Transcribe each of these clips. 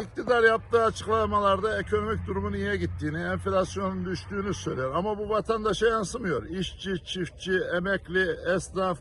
İktidar yaptığı açıklamalarda ekonomik durumun iyiye gittiğini, enflasyonun düştüğünü söylüyor. Ama bu vatandaşa yansımıyor. İşçi, çiftçi, emekli, esnaf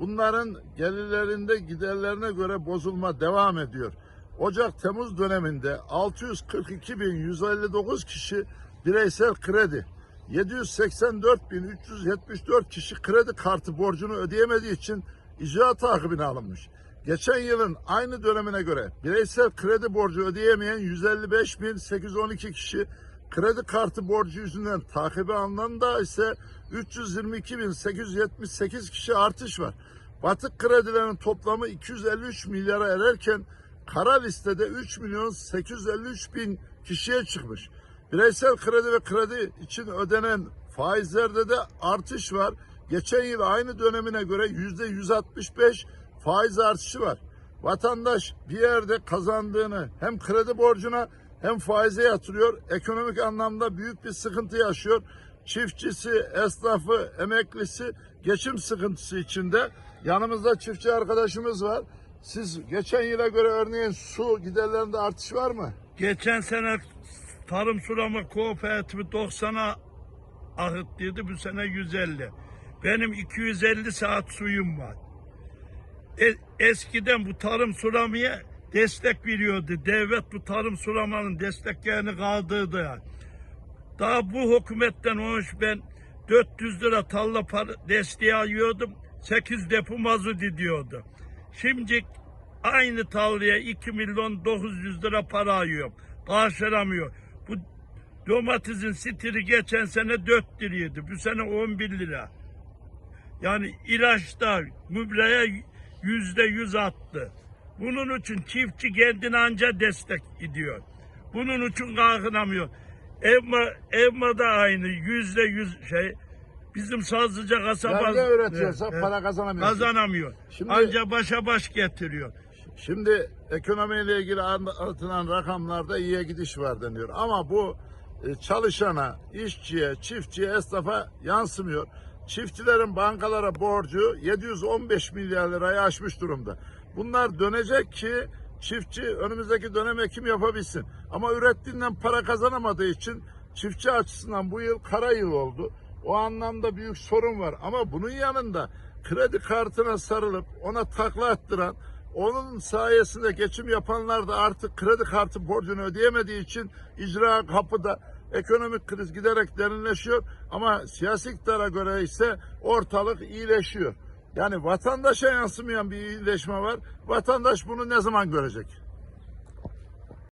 bunların gelirlerinde giderlerine göre bozulma devam ediyor. Ocak-Temmuz döneminde 642.159 kişi bireysel kredi, 784.374 kişi kredi kartı borcunu ödeyemediği için icra takibine alınmış. Geçen yılın aynı dönemine göre bireysel kredi borcu ödeyemeyen 155.812 kişi kredi kartı borcu yüzünden takibe alınan da ise 322.878 kişi artış var. Batık kredilerin toplamı 253 milyara ererken kara listede 3 milyon 853 bin kişiye çıkmış. Bireysel kredi ve kredi için ödenen faizlerde de artış var. Geçen yıl aynı dönemine göre yüzde 165 faiz artışı var. Vatandaş bir yerde kazandığını hem kredi borcuna hem faize yatırıyor. Ekonomik anlamda büyük bir sıkıntı yaşıyor. Çiftçisi, esnafı, emeklisi geçim sıkıntısı içinde. Yanımızda çiftçi arkadaşımız var. Siz geçen yıla göre örneğin su giderlerinde artış var mı? Geçen sene tarım sulama kooperatifi 90'a akıttıydı. Bu sene 150. Benim 250 saat suyum var. Eskiden bu tarım sulamaya destek veriyordu. Devlet bu tarım sulamanın desteklerini kaldırdı. Daha bu hükümetten olmuş ben 400 lira tarla para desteği alıyordum. 8 depo mazot gidiyordu. Şimdi aynı tarlaya 2 milyon 900 lira para alıyorum. Karşılamıyor. Bu domatesin stili geçen sene 4 liraydı. Bu sene 11 lira. Yani ilaçta gübreye yüzde yüz attı. Bunun için çiftçi kendine anca destek ediyor. Bunun için kalkınamıyor. Evma, Evma da aynı yüzde yüz şey. Bizim Sazlıca kasaba Yani ne üretiyorsa Evet, para kazanamıyor. kazanamıyor. Şimdi- Anca başa baş getiriyor. Şimdi ekonomiyle ilgili anlatılan rakamlarda iyiye gidiş var deniyor. Ama bu e, çalışana, işçiye, çiftçiye, esnafa yansımıyor. Çiftçilerin bankalara borcu 715 milyar lirayı aşmış durumda. Bunlar dönecek ki çiftçi önümüzdeki dönem ekim yapabilsin. Ama ürettiğinden para kazanamadığı için çiftçi açısından bu yıl kara yıl oldu. O anlamda büyük sorun var. Ama bunun yanında kredi kartına sarılıp ona takla attıran, onun sayesinde geçim yapanlar da artık kredi kartı borcunu ödeyemediği için icra kapıda ekonomik kriz giderek derinleşiyor. Ama siyasi iktidara göre ise ortalık iyileşiyor. Yani vatandaşa yansımayan bir iyileşme var. Vatandaş bunu ne zaman görecek?